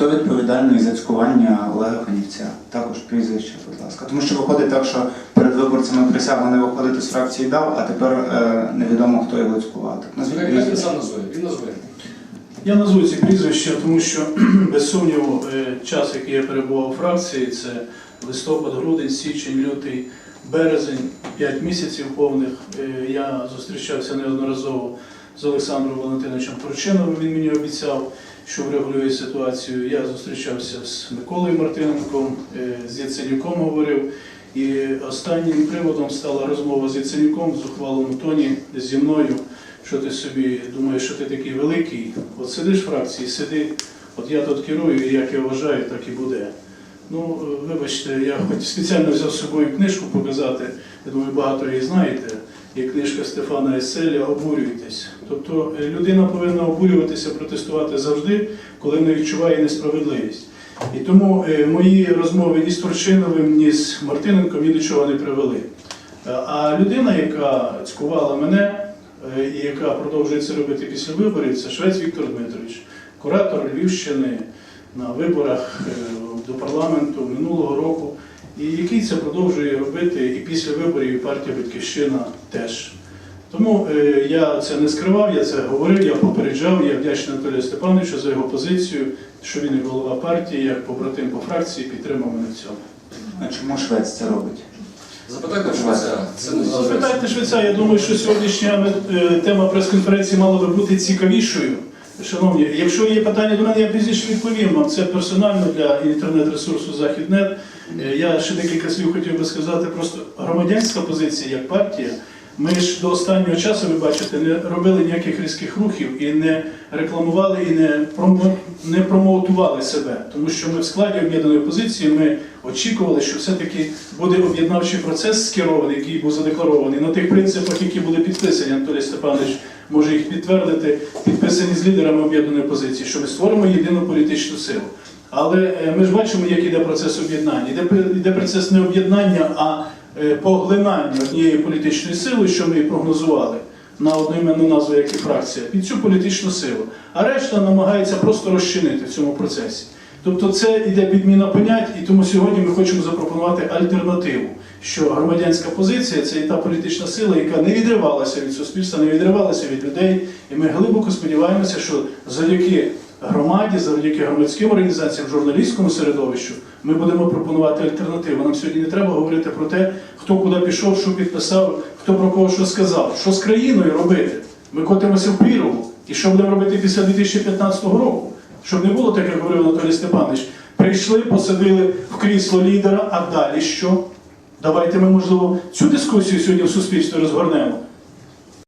Хто відповідальний за цькування Олега Фанівця? Також прізвище, будь ласка. Тому що виходить так, що перед виборцями присягу не виходити з фракції дав, а тепер е, невідомо, хто його цькував. Так, назвіть він прізвище. сам назве, він назве. Я назву ці прізвища, тому що без сумніву е, час, який я перебував у фракції, це листопад, грудень, січень, лютий, березень, 5 місяців повних. Е, Я зустрічався неодноразово з Олександром Валентиновичем Турчиновим. Він мені обіцяв, що врегулює ситуацію. Я зустрічався з Миколою Мартиненком, е, з Яценюком говорив. І останнім приводом стала розмова з Яценюком в зухвалому тоні зі мною що ти собі думаєш, що ти такий великий, от сидиш в фракції, сиди, от я тут керую, і як я вважаю, так і буде. Ну, вибачте, я хоч спеціально взяв з собою книжку показати, я думаю, багато її знаєте. Є Стефана Еселя Обурюйтесь. Тобто е, людина повинна обурюватися, протестувати завжди, коли не відчуває несправедливість. І тому е, мої розмови ні з Турчиновим, ні з Мартиненком ні до чого не привели. Е, А людина, яка цькувала мене, і яка продовжує це робити після виборів, це Швець Віктор Дмитрович, куратор Львівщини на виборах до парламенту минулого року, і який це продовжує робити і після виборів і партія Батьківщина теж. Тому е, я це не скривав, я це говорив, я попереджав, я вдячний Анатолію Степановичу за його позицію, що він як голова партії, як побратим по фракції, підтримав мене в цьому. А чому Швець це робить? Запитайте Швеця, це не за Спитайте Швеця, я думаю, що сьогоднішня е, тема прес-конференції мала би бути цікавішою. Шановні, якщо є питання до мене, я пізніше відповім вам. Це персонально для інтернет-ресурсу Західнет. Е, Я ще декілька слів хотів би сказати. Просто громадянська позиція як партія. Ми ж до останнього часу, ви бачите, не робили ніяких різких рухів і не рекламували, і не, промо, не промоутували себе. Тому що ми в складі об'єднаної опозиції ми очікували, що все-таки буде об'єднавчий процес скерований, який був задекларований на тих принципах, які були підписані. Анатолій Степанович може їх підтвердити, підписані з лідерами об'єднаної опозиції, що ми створимо єдину політичну силу. Але е, ми ж бачимо, як іде процес об'єднання. Іде, іде процес не об'єднання, а поглинання однієї політичної сили, що ми прогнозували на одноіменну назву, як і фракція, під цю політичну силу. А решта намагається просто розчинити в цьому процесі. Тобто це йде підміна понять, і тому сьогодні ми хочемо запропонувати альтернативу, що громадянська позиція це і та політична сила, яка не відривалася від суспільства, не відривалася від людей. І ми глибоко сподіваємося, що завдяки громаді, завдяки громадським організаціям, журналістському середовищу, ми будемо пропонувати альтернативу. Нам сьогодні не треба говорити про те, хто куди пішов, що підписав, хто про кого що сказав, що з країною робити. Ми котимося в прірву. І що будемо робити після 2015 року? Щоб не було так, як говорив Анатолій Степанович. Прийшли, посадили в крісло лідера, а далі що? Давайте ми, можливо, цю дискусію сьогодні в суспільстві розгорнемо.